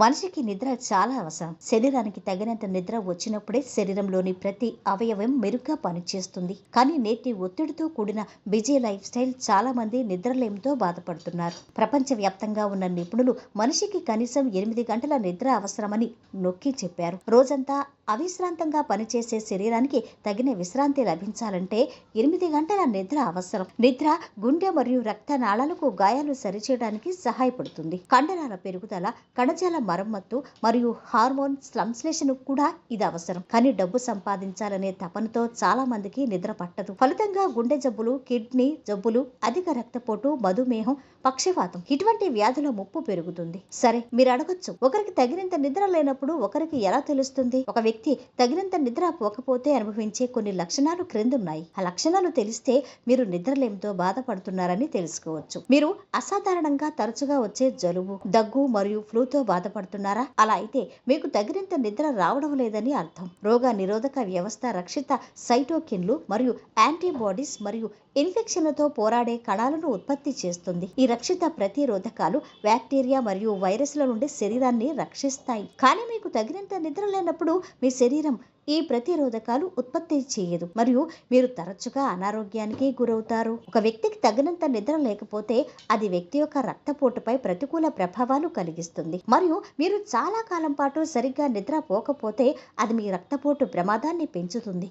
మనిషికి నిద్ర చాలా అవసరం. శరీరానికి తగినంత నిద్ర వచ్చినప్పుడే శరీరంలోని ప్రతి అవయవం మెరుగ్గా పనిచేస్తుంది. కానీ నేటి ఒత్తిడితో కూడిన బిజీ లైఫ్ స్టైల్ చాలా మంది నిద్రలేమితో బాధపడుతున్నారు. ప్రపంచవ్యాప్తంగా ఉన్న నిపుణులు మనిషికి కనీసం ఎనిమిది గంటల నిద్ర అవసరమని నొక్కి చెప్పారు. రోజంతా అవిశ్రాంతంగా పనిచేసే శరీరానికి తగిన విశ్రాంతి లభించాలంటే ఎనిమిది గంటల నిద్ర అవసరం. నిద్ర గుండె మరియు రక్త నాళాలకు గాయాలు సరిచేయడానికి సహాయపడుతుంది. కండరాల పెరుగుదల కణజాల మరమ్మత్తు మరియు హార్మోన్ సంశ్లేషణ కూడా ఇది అవసరం. కానీ డబ్బు సంపాదించాలనే తపనతో చాలా మందికి నిద్ర పట్టదు. ఫలితంగా గుండె జబ్బులు కిడ్నీ జబ్బులు అధిక రక్తపోటు మధుమేహం పక్షవాతం ఇటువంటి వ్యాధుల ముప్పు పెరుగుతుంది. సరే మీరు అడగొచ్చు ఒకరికి తగినంత నిద్ర లేనప్పుడు ఒకరికి ఎలా తెలుస్తుంది? ఒక వ్యక్తి తగినంత నిద్ర పోకపోతే అనుభవించే కొన్ని లక్షణాలు క్రిందున్నాయి. ఆ లక్షణాలు తెలిస్తే మీరు నిద్రలేమితో బాధపడుతున్నారని తెలుసుకోవచ్చు. మీరు అసాధారణంగా తరచుగా వచ్చే జలుబు దగ్గు మరియు ఫ్లూతో బాధపడుతున్నారా? అలా అయితే మీకు తగినంత నిద్ర రావడం లేదని అర్థం. రోగ నిరోధక వ్యవస్థ రక్షిత సైటోకిన్లు మరియు యాంటీబాడీస్ మరియు ఇన్ఫెక్షన్లతో పోరాడే కణాలను ఉత్పత్తి చేస్తుంది. ఈ రక్షిత ప్రతిరోధకాలు బ్యాక్టీరియా మరియు వైరస్ల నుండి శరీరాన్ని రక్షిస్తాయి. కానీ మీకు తగినంత నిద్ర లేనప్పుడు మీ శరీరం ఈ ప్రతిరోధకాలు ఉత్పత్తి చేయదు. మరియు మీరు తరచుగా అనారోగ్యానికి గురవుతారు. ఒక వ్యక్తికి తగినంత నిద్ర లేకపోతే అది వ్యక్తి యొక్క రక్తపోటుపై ప్రతికూల ప్రభావాలు కలిగిస్తుంది. మరియు మీరు చాలా కాలం పాటు సరిగ్గా నిద్ర పోకపోతే అది మీ రక్తపోటు ప్రమాదాన్ని పెంచుతుంది.